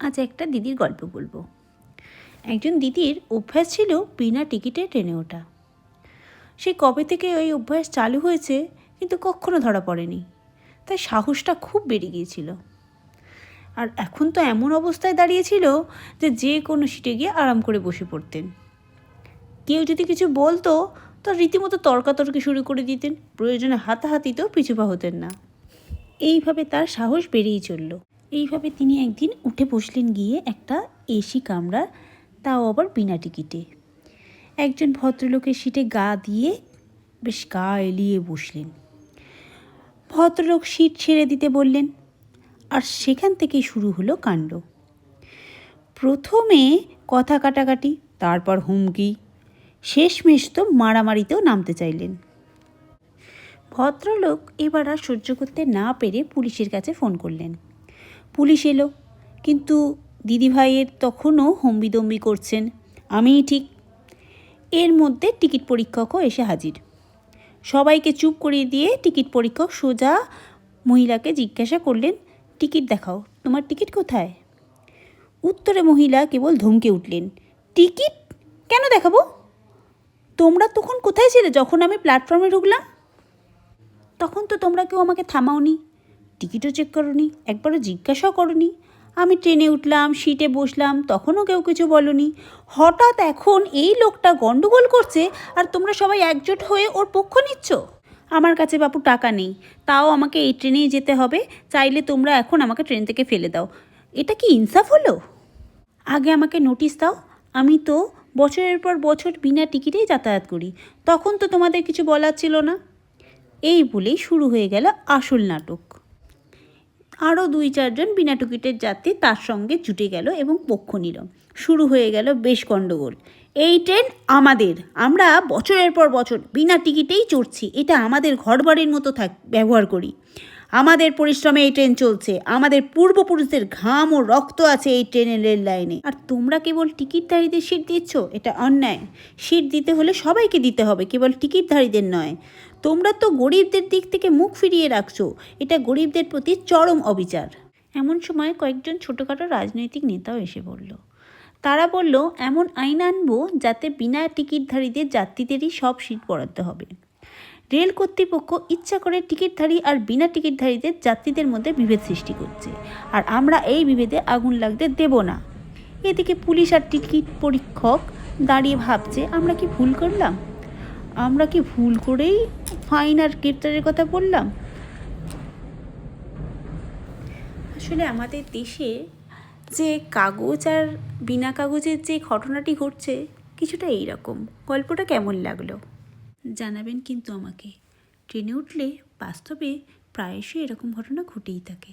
আজ একটা দিদির গল্প বলব। একজন দিদির অভ্যাস ছিল বিনা টিকিটে ট্রেনে ওঠা। সে কবে থেকে ওই অভ্যাস চালু হয়েছে কিন্তু কখনো ধরা পড়েনি। তাই সাহসটা খুব বেড়ে গিয়েছিল। আর এখন তো এমন অবস্থায় দাঁড়িয়েছিল যে যে কোনো সিটে গিয়ে আরাম করে বসে পড়তেন। কেউ যদি কিছু বলতো, তো রীতিমতো তর্কাতর্কি শুরু করে দিতেন। প্রয়োজনে হাতাহাতিতেও পিছুপা হতেন না। এইভাবে তার সাহস বেড়েই চলল। এইভাবে তিনি একদিন উঠে বসলেন গিয়ে একটা এসি কামরা তাও আবার বিনা টিকিটে। একজন ভদ্রলোকের সিটে গা দিয়ে বেশ গা এলিয়ে বসলেন। ভদ্রলোক সিট ছেড়ে দিতে বললেন, আর সেখান থেকেই শুরু হলো কাণ্ড। প্রথমে কথা কাটাকাটি, তারপর হুমকি, শেষমেশ তো মারামারিতেও নামতে চাইলেন। ভদ্রলোক এবার আর সহ্য করতে না পেরে পুলিশের কাছে ফোন করলেন। পুলিশ এলো। কিন্তু দিদিভাইয়ের তখনও হম্বিদম্বি করছেন। আমিই ঠিক। এর মধ্যে টিকিট পরীক্ষকও এসে হাজির। সবাইকে চুপ করিয়ে দিয়ে টিকিট পরীক্ষক সোজা মহিলাকে জিজ্ঞাসা করলেন, টিকিট দেখাও, তোমার টিকিট কোথায়? উত্তরে মহিলা কেবল ধমকে উঠলেন, টিকিট? কেন দেখাবো? তোমরা তখন কোথায় ছিলে যখন আমি প্ল্যাটফর্মে ঢুকলাম? তখন তো তোমরা কেউ আমাকে থামাওনি। টিকিটও চেক করনি, একবারও জিজ্ঞাসাও করনি। আমি ট্রেনে উঠলাম সিটে বসলাম, তখনও কেউ কিছু বলনি। হঠাৎ এখন এই লোকটা গন্ডগোল করছে আর তোমরা সবাই একজোট হয়ে ওর পক্ষ নিচ্ছ? আমার কাছে বাপু টাকা নেই, তাও আমাকে এই ট্রেনেই যেতে হবে, চাইলে তোমরা এখন আমাকে ট্রেন থেকে ফেলে দাও। এটা কি ইনসাফ হলো? আগে আমাকে নোটিশ দাও, আমি তো বছরের পর বছর বিনা টিকিটেই যাতায়াত করি, তখন তো তোমাদের কিছু বলার ছিল না। এই বলেই শুরু হয়ে গেল আসল নাটক। আরও দুই চারজন বিনা টিকিটের যাত্রী তার সঙ্গে জুটে গেল এবং পক্ষ নিল। শুরু হয়ে গেল বেশ গণ্ডগোল। এই ট্রেন আমাদের। আমরা বছরের পর বছর বিনা টিকিটেই চড়ছি। এটা আমাদের ঘরবাড়ির মতো থাক ব্যবহার করি। আমাদের পরিশ্রমে এই ট্রেন চলছে। আমাদের পূর্বপুরুষদের ঘাম ও রক্ত আছে এই ট্রেনের রেল লাইনে। আর তোমরা কেবল টিকিটধারীদের সিট দিচ্ছ? এটা অন্যায়। সিট দিতে হলে সবাইকে দিতে হবে, কেবল টিকিটধারীদের নয়। তোমরা তো গরিবদের দিক থেকে মুখ ফিরিয়ে রাখছো। এটা গরিবদের প্রতি চরম অবিচার। এমন সময় কয়েকজন ছোটোখাটো রাজনৈতিক নেতাও এসে বলল তারা বলল, এমন আইন আনব যাতে বিনা টিকিটধারীদের যাত্রীদেরই সব সিট বরাদ্দ হবে। রেল কর্তৃপক্ষ ইচ্ছা করে টিকিটধারী আর বিনা টিকিটধারীদের যাত্রীদের মধ্যে বিভেদ সৃষ্টি করছে। আর আমরা এই বিভেদে আগুন লাগতে দেব না। এদিকে পুলিশ আর টিকিট পরীক্ষক দাঁড়িয়ে ভাবছে, আমরা কি ভুল করলাম? আমরা কি ভুল করেই ফাইন আর গ্রেপ্তারের কথা বললাম? আসলে আমাদের দেশে যে কাগজ আর বিনা কাগজের যে ঘটনাটি ঘটছে, কিছুটা এইরকম। গল্পটা কেমন লাগল? জানাবেন কিন্তু আমাকে। ট্রেনে উঠলে বাস্তবে প্রায়শই এরকম ঘটনা ঘটেই থাকে।